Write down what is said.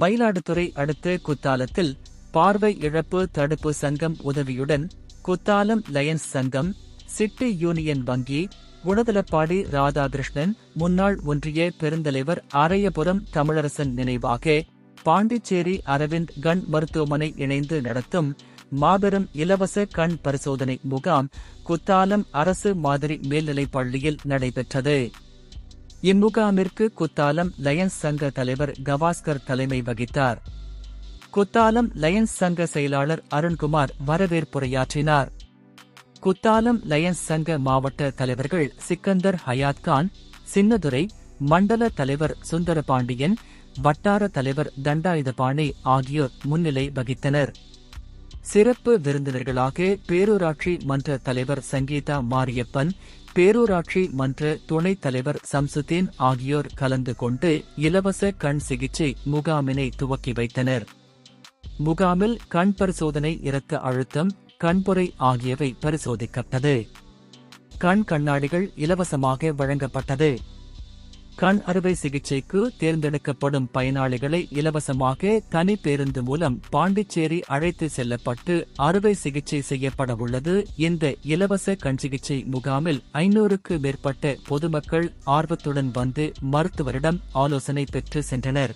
மயிலாடுதுறை அடுத்த குத்தாலத்தில் பார்வை இழப்பு தடுப்பு சங்கம் உதவியுடன் குத்தாலம் லயன்ஸ் சங்கம் சிட்டி யூனியன் வங்கி குணதலப்பாடி ராதாகிருஷ்ணன் முன்னாள் ஒன்றிய பெருந்தலைவர் அரையபுரம் தமிழரசன் நினைவாக பாண்டிச்சேரி அரவிந்த் கண் மருத்துவமனை இணைந்து நடத்தும் மாபெரும் இலவச கண் பரிசோதனை முகாம் குத்தாலம் அரசு மாதிரி மேல்நிலைப் பள்ளியில் நடைபெற்றது. இம்முகாமிற்கு குத்தாலம் லயன்ஸ் சங்க தலைவர் கவாஸ்கர் தலைமை வகித்தார். குத்தாலம் லயன்ஸ் சங்க செயலாளர் அருண்குமார் வரவேற்புரையாற்றினார். குத்தாலம் லயன்ஸ் சங்க மாவட்ட தலைவர்கள் சிக்கந்தர் ஹயாத் கான் சின்னதுரை மண்டல தலைவர் சுந்தரபாண்டியன் வட்டார தலைவர் தண்டாயுதபாணி ஆகியோர் முன்னிலை வகித்தனர். சிறப்பு விருந்தினர்களாக பேரூராட்சி மன்ற தலைவர் சங்கீதா மாரியப்பன் பேரூராட்சி மன்ற துணைத் தலைவர் சம்சுதீன் ஆகியோர் கலந்து கொண்டு இலவச கண் சிகிச்சை முகாமினை துவக்கி வைத்தனர். முகாமில் கண் பரிசோதனை இரத்த அழுத்தம் கண்புரை ஆகியவை பரிசோதிக்கப்பட்டது. கண் கண்ணாடிகள் இலவசமாக வழங்கப்பட்டது. கண் அறுவை சிகிச்சைக்கு தேர்ந்தெடுக்கப்படும் பயனாளிகளை இலவசமாக தனி பேருந்து மூலம் பாண்டிச்சேரி அழைத்து செல்லப்பட்டு அறுவை சிகிச்சை செய்யப்பட உள்ளது. இந்த இலவச கண் சிகிச்சை முகாமில் ஐநூறுக்கு மேற்பட்ட பொதுமக்கள் ஆர்வத்துடன் வந்து மருத்துவரிடம் ஆலோசனை பெற்று சென்றனர்.